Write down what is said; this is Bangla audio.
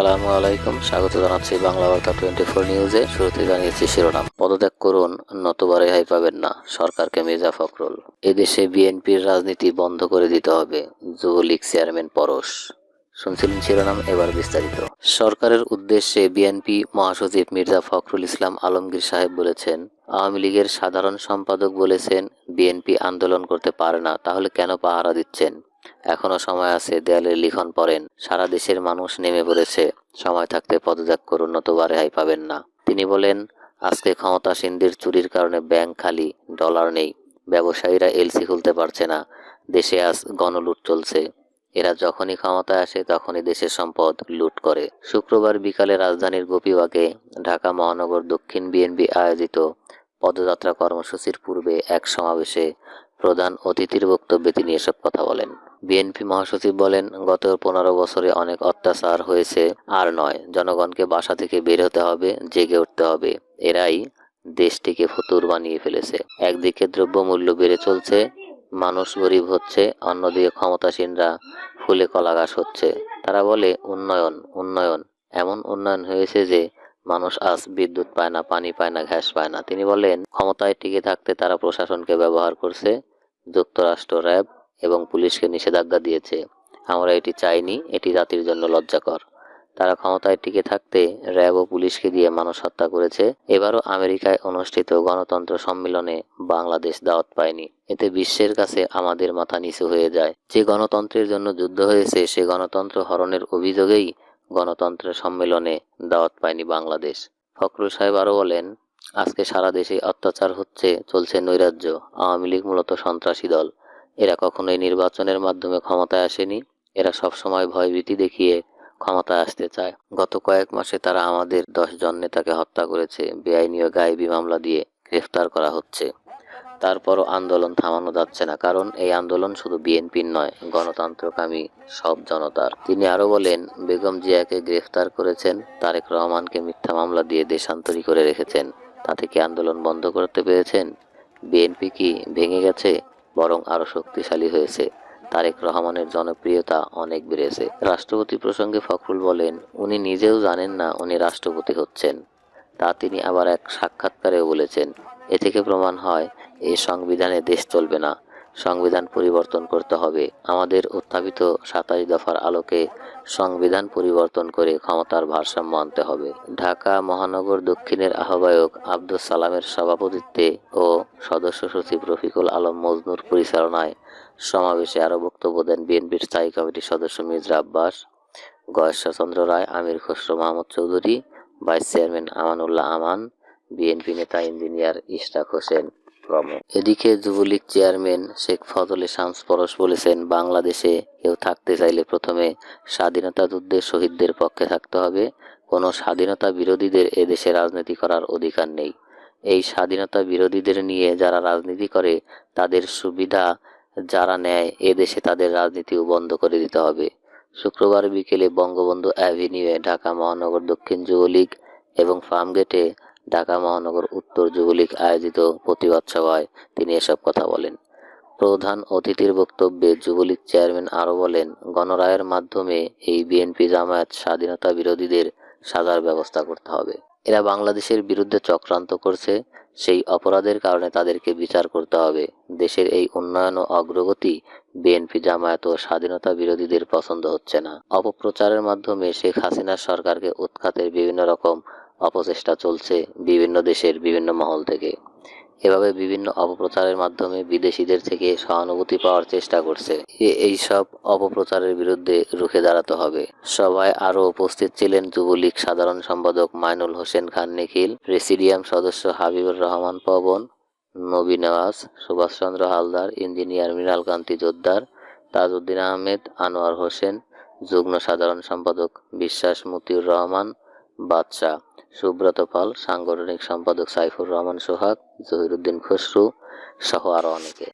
আসসালামু আলাইকুম। স্বাগত জানাচ্ছি বাংলা বার্তা টোয়েন্টি ফোর নিউজে। শুরুতে জানিয়েছি শিরোনাম। পদত্যাগ করুন নতুবা রেহাই পাবেন না, সরকারকে মির্জা ফখরুল। এদেশে বিএনপির রাজনীতি বন্ধ করে দিতে হবে, যুবলীগ চেয়ারম্যান পরশ। শুনছিলেন শিরোনাম, এবার বিস্তারিত। সরকারের উদ্দেশ্যে বিএনপি মহাসচিব মির্জা ফখরুল ইসলাম আলমগীর সাহেব বলেছেন, আওয়ামী লীগের সাধারণ সম্পাদক বলেছেন, বিএনপি আন্দোলন করতে পারে না, তাহলে কেন পাহারা দিচ্ছেন? এখনও সময় আছে দেয়ালের লিখন পড়েন। সারা দেশের মানুষ নেমে পড়েছে। সময় থাকতে পদত্যাগ করুন, নতুবা রেহাই পাবেন না। তিনি বলেন, আজকে ক্ষমতাসীনদের চুরির কারণে ব্যাংক খালি, ডলার নেই। ব্যবসায়ীরা এলসি খুলতে পারছে না। দেশে আজ গণলুট চলছে। এরা যখনই ক্ষমতায় আসে, তখনই দেশের সম্পদ লুট করে। শুক্রবার বিকালে রাজধানীর গোপীবাগে, ঢাকা মহানগর দক্ষিণ বিএনপি আয়োজিত পদযাত্রা কর্মসূচির পূর্বে এক সমাবেশে প্রধান অতিথির বক্তব্যে তিনি এসব কথা বলেন। বিএনপি মহাসচিব বলেন, গত পনেরো বছরে অনেক অত্যাচার হয়েছে, আর নয়, জনগণকে বাসা থেকে বের হতে হবে, জেগে উঠতে হবে। এরাই দেশটিকে ফতুর বানিয়ে ফেলেছে। একদিকে দ্রব্যমূল্য বেড়ে চলছে, মানুষ গরিব হচ্ছে, অন্যদিকে ক্ষমতাসীনরা ফুলে কলাগাছ হচ্ছে। তারা বলে, উন্নয়ন উন্নয়ন, এমন উন্নয়ন হয়েছে যে মানুষ আজ বিদ্যুৎ পায় না, পানি পায় না ঘ্যাস পায় না। তিনি বলেন, ক্ষমতায় টিকে থাকতে তারা প্রশাসনকে ব্যবহার করছে যুক্তরাষ্ট্র র্যাব এবং পুলিশকে নিষেধাজ্ঞা দিয়েছে। আমরা এটি চাইনি, এটি জাতির জন্য লজ্জাকর। তারা ক্ষমতায় টিকে থাকতে র্যাব ও পুলিশকে দিয়ে মানুষ হত্যা করেছে। এবারও আমেরিকায় অনুষ্ঠিত গণতন্ত্র সম্মেলনে বাংলাদেশ দাওয়াত পায়নি। এতে বিশ্বের কাছে আমাদের মাথা নিচু হয়ে যায়। যে গণতন্ত্রের জন্য যুদ্ধ হয়েছে, সে গণতন্ত্র হরণের অভিযোগেই গণতন্ত্রের সম্মেলনে দাওয়াত পায়নি বাংলাদেশ। ফখরুল সাহেব আরও বলেন আজকে সারা দেশে অত্যাচার হচ্ছে, চলছে নৈরাজ্য। আওয়ামী লীগ মূলত সন্ত্রাসী দল। এরা কখনোই নির্বাচনের মাধ্যমে ক্ষমতায় আসেনি। এরা সবসময় ভয়ভীতি দেখিয়ে ক্ষমতায় আসতে চায়। গত কয়েক মাসে তারা আমাদের দশ জন নেতাকে হত্যা করেছে। বেআইনি ও গায়েবী মামলা দিয়ে গ্রেফতার করা হচ্ছে। তারপরও আন্দোলন থামানো যাচ্ছে না, কারণ এই আন্দোলন শুধু বিএনপির নয়, গণতন্ত্রকামী সব জনতার। তিনি আরও বলেন, বেগম জিয়াকে গ্রেফতার করেছেন, তারেক রহমানকে মিথ্যা মামলা দিয়ে দেশান্তরী করে রেখেছেন। তাতে কি আন্দোলন বন্ধ করতে পেরেছেন। বিএনপি কি ভেঙে গেছে? বরং আরও শক্তিশালী হয়েছে। তারেক রহমানের জনপ্রিয়তা অনেক বেড়েছে। রাষ্ট্রপতি প্রসঙ্গে ফখরুল বলেন, উনি নিজেও জানেন না উনি রাষ্ট্রপতি হচ্ছেন। তা তিনি আবার এক সাক্ষাৎকারেও বলেছেন, এ থেকে প্রমাণ হয় এই সংবিধানে দেশ চলবে না। সংবিধান পরিবর্তন করতে হবে। আমাদের উত্থাপিত সাতাশ দফার আলোকে সংবিধান পরিবর্তন করে ক্ষমতার ভারসাম্য আনতে হবে। ঢাকা মহানগর দক্ষিণের আহ্বায়ক আব্দুল সালামের সভাপতিত্বে ও সদস্য সচিব রফিকুল আলম মজনুর পরিচালনায় সমাবেশে আরও বক্তব্য দেন বিএনপির স্থায়ী কমিটির সদস্য Mirza Abbas, Goyeshwar Chandra Roy, Amir Khasru Mahmud Chowdhury, vice chairman Amanullah Aman, BNP নেতা ইঞ্জিনিয়ার ইশরাক হোসেন। প্রমুখ এদিকে যুবলীগ চেয়ারম্যান শেখ ফজলে শামস পরশ বলেছেন, বাংলাদেশে কেউ থাকতে চাইলে প্রথমে স্বাধীনতা যুদ্ধের শহীদদের পক্ষে থাকতে হবে। কোনো স্বাধীনতা বিরোধীদের এদেশে রাজনীতি করার অধিকার নেই। এই স্বাধীনতা বিরোধীদের নিয়ে যারা রাজনীতি করে, তাদের সুবিধা যারা নেয় এদেশে তাদের রাজনীতিও বন্ধ করে দিতে হবে। শুক্রবার বিকেলে বঙ্গবন্ধু অ্যাভিনিউয়ে ঢাকা মহানগর দক্ষিণ যুবলীগ এবং ফার্মগেটে ঢাকা মহানগর উত্তর যুবলীগ আয়োজিত প্রতিবাদ সভায় তিনি এসব কথা বলেন। প্রধান অতিথির বক্তব্যে যুবলীগ চেয়ারম্যান আরও বলেন, গণরায়ের মাধ্যমে এই বিএনপি জামায়াত স্বাধীনতা বিরোধীদের সাজার ব্যবস্থা করতে হবে। এরা বাংলাদেশের বিরুদ্ধে চক্রান্ত করছে, সেই অপরাধের কারণে তাদেরকে বিচার করতে হবে। দেশের এই উন্নয়ন ও অগ্রগতি বিএনপি জামায়াত ও স্বাধীনতা বিরোধীদের পছন্দ হচ্ছে না। অপপ্রচারের মাধ্যমে শেখ হাসিনার সরকারকে উৎখাতের বিভিন্ন রকম অপচেষ্টা চলছে বিভিন্ন দেশের বিভিন্ন মহল থেকে। এভাবে বিভিন্ন অপপ্রচারের মাধ্যমে বিদেশিদের থেকে সহানুভূতি পাওয়ার চেষ্টা করছে। এই সব অপপ্রচারের বিরুদ্ধে রুখে দাঁড়াতে হবে। সভায় আরও উপস্থিত ছিলেন যুবলীগ সাধারণ সম্পাদক মাইনুল হোসেন খান নিখিল, প্রেসিডিয়াম সদস্য হাবিবুর রহমান পবন, নবী নওয়াজ, সুভাষচন্দ্র হালদার, ইঞ্জিনিয়ার মৃণাল কান্তি জোদ্দার, তাজউদ্দিন আহমেদ, আনোয়ার হোসেন, যুগ্ম সাধারণ সম্পাদক বিশ্বাস মতিউর রহমান, বাদশাহ। সুব্রত পাল সাংগঠনিক সম্পাদক সাইফুর রহমান সোহাগ জহিরুদ্দিন খসরু সহ আরও অনেকে।